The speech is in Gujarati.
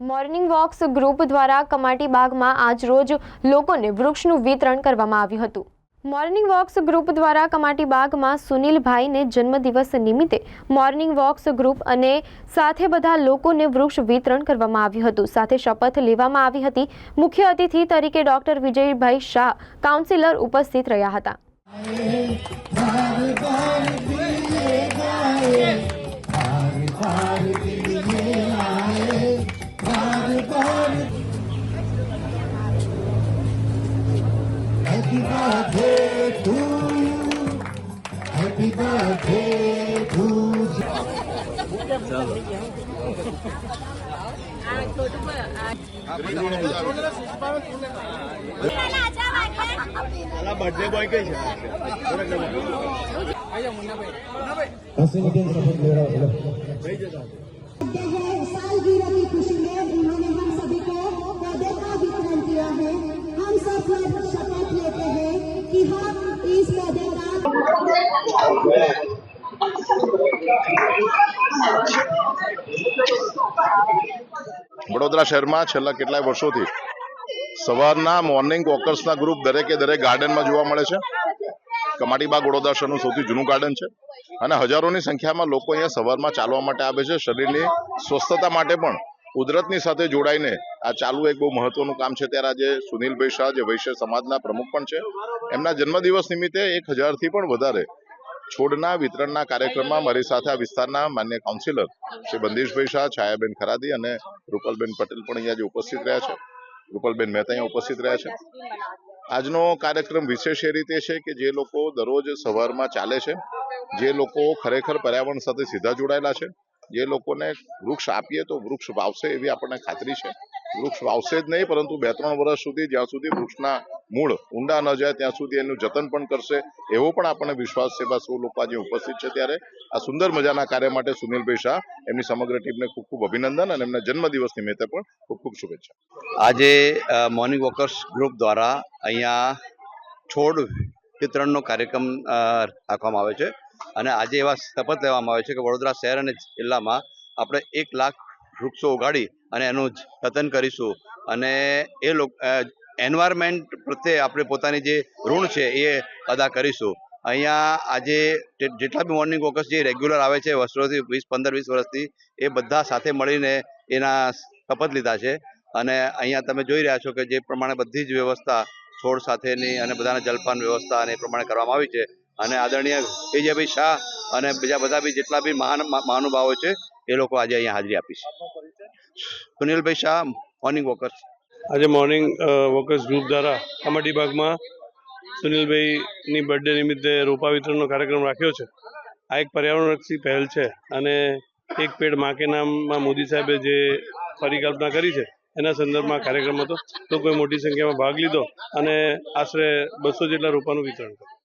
મોર્નિંગ વોક્સ ગ્રુપ દ્વારા કમાટી બાગમાં આજ રોજ લોકોને વૃક્ષનું વિતરણ કરવામાં આવ્યું હતું. મોર્નિંગ વોક્સ ગ્રુપ દ્વારા કમાટી બાગમાં સુનિલભાઈને જન્મદિવસ નિમિત્તે મોર્નિંગ વોક્સ ગ્રુપ અને સાથે બધા લોકોને વૃક્ષ વિતરણ કરવામાં આવ્યું હતું. સાથે શપથ લેવામાં આવી હતી. મુખ્ય અતિથિ તરીકે ડોક્ટર વિજયભાઈ શાહ કાઉન્સિલર ઉપસ્થિત રહ્યા હતા. Happy birthday to you. Happy birthday to you. हंसी निकल शपथ ले रहा हूँ है सालगिरह की खुशी में उन्होंने વડોદરા શહેરમાં છેલ્લા કેટલાય વર્ષોથી સવારના મોર્નિંગ વોકર્સના ગ્રુપ દરેકે દરેક ગાર્ડનમાં જોવા મળે છે. કમાટીબાગ વડોદરા શહેરનું સૌથી જૂનું ગાર્ડન છે. અને હજારોની સંખ્યામાં લોકો અહીંયા સવારમાં ચાલવા માટે આવે છે. શરીરની સ્વસ્થતા માટે પણ કુદરતની સાથે જોડાઈને આ ચાલુ એક બહુ મહત્વનું કામ છે. ત્યારે આજે સુનિલભાઈ શાહ જે વૈશ્ય સમાજના પ્રમુખ પણ છે. એમના જન્મદિવસ નિમિત્તે એક હજારથી પણ વધારે છોડના વિતરણના કાર્યક્રમમાં મારી સાથે આ વિસ્તારના માન્ય કાઉન્સિલર શ્રી બંદીશભાઈ શાહ, છાયાબેન ખરાદી અને રૂપલબેન પટેલ પણ અહીંયા ઉપસ્થિત રહ્યા છે. રૂપલબેન મહેતા અહીંયા ઉપસ્થિત રહ્યા છે. આજનો કાર્યક્રમ વિશેષ એ રીતે છે કે જે લોકો દરરોજ સવારમાં ચાલે છે, જે લોકો ખરેખર પર્યાવરણ સાથે સીધા જોડાયેલા છે, જે લોકોને વૃક્ષ આપીએ તો વૃક્ષ વાવશે એવી આપણને ખાતરી છે. વૃક્ષ વાવશે જ નહીં, પરંતુ બે ત્રણ વર્ષ સુધી, જ્યાં સુધી વૃક્ષના મૂળ ઊંડા ન જાય ત્યાં સુધી એનું જતન પણ કરશે. એવો પણ આપણને વિશ્વાસ છે. બસ સૌ ઉપસ્થિત છે ત્યારે આ સુંદર મજાના કાર્ય માટે સુનિલભાઈ શાહ એમની સમગ્ર ટીમને ખૂબ ખૂબ અભિનંદન અને એમના જન્મદિવસ નિમિત્તે પણ ખૂબ ખૂબ શુભેચ્છા. આજે મોર્નિંગ વોકર્સ ગ્રુપ દ્વારા અહીંયા છોડ વિતરણનો કાર્યક્રમ રાખવામાં આવે છે અને આજે એવા શપથ લેવામાં આવે છે કે વડોદરા શહેર અને જિલ્લામાં આપણે એક લાખ વૃક્ષો ઉગાડી અને એનું જતન કરીશું અને એ લોક એન્વાયરમેન્ટ પ્રત્યે આપણે પોતાની જે ઋણ છે એ અદા કરીશું. અહીંયા આજે જેટલા બી મોર્નિંગ વોકર્સ જે રેગ્યુલર આવે છે, વર્ષોથી વીસ, પંદર, વીસ વર્ષથી, એ બધા સાથે મળીને એના શપથ લીધા છે. અને અહીંયા તમે જોઈ રહ્યા છો કે જે પ્રમાણે બધી જ વ્યવસ્થા છોડ સાથેની અને બધાના જલપાન વ્યવસ્થા અને એ પ્રમાણે કરવામાં આવી છે. અને આદરણીય વિજયભાઈ શાહ અને બીજા બધા બી જેટલા બી મહાન મહાનુભાવો છે, એ લોકો આજે અહીંયા હાજરી આપી છે. સુનિલભાઈ શાહ મોર્નિંગ વોકર્સ આજે મોર્નિંગ વોકર્સ ગ્રુપ દ્વારા કમાટી બાગમાં સુનિલભાઈની બર્થડે નિમિત્તે રોપા વિતરણનો કાર્યક્રમ રાખ્યો છે. આ એક પર્યાવરણલક્ષી પહેલ છે અને એક પેડ માકે નામમાં મોદી સાહેબે જે પરિકલ્પના કરી છે, એના સંદર્ભમાં કાર્યક્રમ હતો. લોકોએ મોટી સંખ્યામાં ભાગ લીધો અને આશરે બસો જેટલા રોપાનું વિતરણ કર્યું.